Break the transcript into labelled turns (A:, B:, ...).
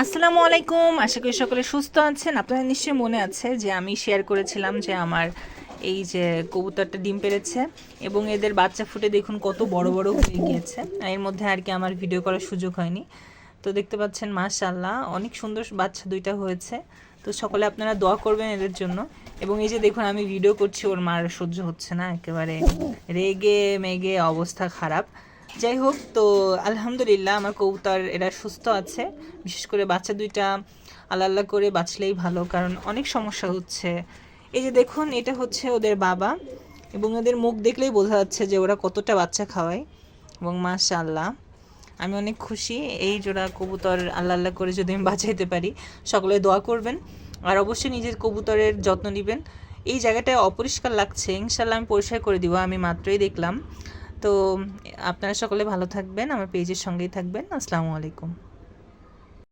A: আসসালামু আলাইকুম। আশা করি সকলে সুস্থ আছেন। আপনাদের নিশ্চয়ই মনে আছে যে আমি শেয়ার করেছিলাম যে আমার এই যে কবুতরটা ডিম পেড়েছে এবং এদের বাচ্চা ফুটে দেখুন কত বড় বড় হয়ে গিয়েছে। এর মধ্যে আর কি আমার ভিডিও করার সুযোগ হয়নি। তো দেখতে পাচ্ছেন মাশাল্লাহ অনেক সুন্দর বাচ্চা দুইটা হয়েছে। তো সকলে আপনারা দোয়া করবেন এদের জন্য। এবং এই যে দেখুন, আমি ভিডিও করছি, ওর মার সহ্য হচ্ছে না। একেবারে রেগে মেগে অবস্থা খারাপ। যাই হোক তো আলহামদুলিল্লাহ আমার কবুতর এরা সুস্থ আছে। বিশেষ করে বাচ্চা দুইটা আল্লাহ আল্লাহ করে বাঁচলেই ভালো, কারণ অনেক সমস্যা হচ্ছে। এই যে দেখুন, এটা হচ্ছে ওদের বাবা এবং ওদের মুখ দেখলেই বোঝা যাচ্ছে যে ওরা কতটা বাচ্চা খাওয়ায় এবং মাশাআল্লাহ। আমি অনেক খুশি এই জোড়া কবুতর আল্লাহ আল্লাহ করে যদি আমি বাঁচাইতে পারি। সকলে দোয়া করবেন আর অবশ্যই নিজের কবুতরের যত্ন নেবেন। এই জায়গাটা অপরিষ্কার লাগছে ইনশাল্লাহ আমি পরিষ্কার করে দিব, আমি মাত্রই দেখলাম। তো আপনারা সকলে ভালো থাকবেন আমার পেজের সঙ্গেই থাকবেন। আসসালামু আলাইকুম।